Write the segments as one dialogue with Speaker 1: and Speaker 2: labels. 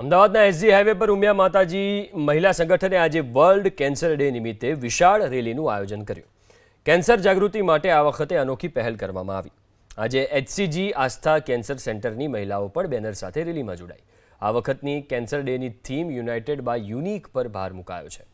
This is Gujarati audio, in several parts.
Speaker 1: અમદાવાદના એસજી હાઈવે પર ઉમિયા માતાજી મહિલા સંગઠને આજે વર્લ્ડ કેન્સર ડે નિમિત્તે વિશાળ રેલીનું આયોજન કર્યું. કેન્સર જાગૃતિ માટે આ વખતે અનોખી પહેલ કરવામાં આવી. આજે એચસીજી આસ્થા કેન્સર સેન્ટરની મહિલાઓ પણ બેનર સાથે રેલીમાં જોડાઈ. આ વખતની કેન્સર ડેની થીમ યુનાઇટેડ બાય યુનિક પર ભાર મુકાયો છે.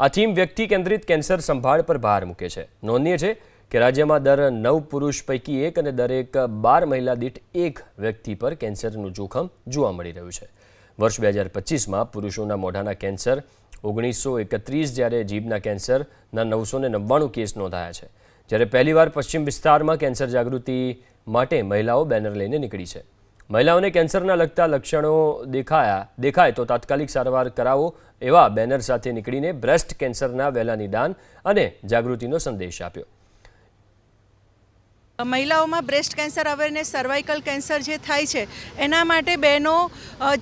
Speaker 1: આ થીમ વ્યક્તિ કેન્દ્રિત કેન્સર સંભાળ પર ભાર મૂકે છે. નોંધનીય છે કે રાજ્યમાં દર નવ પુરુષ પૈકી એક અને દરેક બાર મહિલા દીઠ એક વ્યક્તિ પર કેન્સરનું જોખમ જોવા મળી રહ્યું છે. વર્ષ બે હજાર પચીસમાં પુરુષોના મોઢાના કેન્સર, ઓગણીસો એકત્રીસ જ્યારે જીભના કેન્સરના નવસો ને નવ્વાણું કેસ નોંધાયા છે. જ્યારે પહેલીવાર પશ્ચિમ વિસ્તારમાં કેન્સર જાગૃતિ માટે મહિલાઓ બેનર લઈને નીકળી છે. મહિલાઓને કેન્સરના લગતા લક્ષણો દેખાયા, દેખાય તો તાત્કાલિક સારવાર કરાવો એવા બેનર સાથે નીકળીને બ્રેસ્ટ કેન્સરના વહેલા નિદાન અને જાગૃતિનો સંદેશ આપ્યો.
Speaker 2: મહિલાઓમાં breast cancer awareness, cervical cancer જે થાય છે, એના માટે બહેનો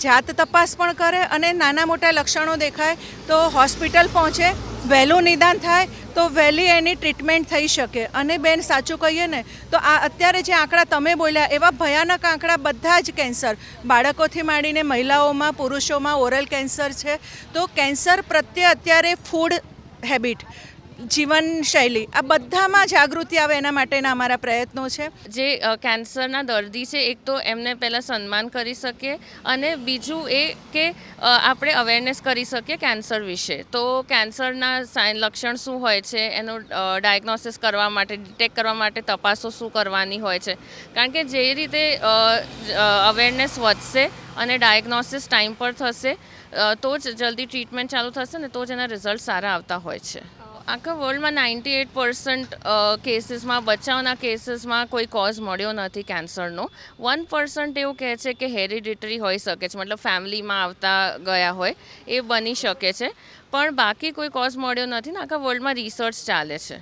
Speaker 2: જાત તપાસ પણ કરે અને નાના મોટા લક્ષણો દેખાય તો હોસ્પિટલ પહોંચે, વહેલું નિદાન થાય તો વહેલી એની ટ્રીટમેન્ટ થઈ શકે. અને બેન, સાચું કહીએ ને, તો આ અત્યારે જે આંકડા તમે બોલ્યા, એવા ભયાનક આંકડા બધા જ કેન્સર. બાળકોથી માંડીને મહિલાઓમાં, પુરુષોમાં ઓરલ કેન્સર છે. તો કેન્સર પ્રત્યે અત્યારે ફૂડ હેબિટ જીવનશૈલી. આ બધામાં જાગૃતિ આવે એના માટેના અમારા પ્રયત્નો છે.
Speaker 3: જે કેન્સરના દર્દી છે, એક તો એમને પહેલાં સન્માન કરી શકીએ અને બીજું એ કે આપણે અવેરનેસ કરી શકીએ કેન્સર વિશે. તો કેન્સરના સાઇન લક્ષણ શું હોય છે, એનો ડાયગ્નોસિસ કરવા માટે ડિટેક્ટ કરવા માટે તપાસો શું કરવાની હોય છે. કારણ કે જે રીતે અવેરનેસ વધશે અને ડાયગ્નોસિસ ટાઈમ પર થશે તો જ જલ્દી ટ્રીટમેન્ટ ચાલુ થશે ને તો જ એના રિઝલ્ટ સારા આવતા હોય છે. આખા વર્લ્ડમાં નાઇન્ટી એટ પર્સન્ટ કેસીસમાં બચ્ચાઓના કેસીસમાં કોઈ કોઝ મળ્યો નથી કેન્સરનો વન પર્સન્ટ એવું કહે છે કે હેરિડિટરી હોઈ શકે છે, મતલબ ફેમિલીમાં આવતા ગયા હોય, એ બની શકે છે. પણ બાકી કોઈ કોઝ મળ્યો નથી ને, આખા વર્લ્ડમાં રિસર્ચ ચાલે છે.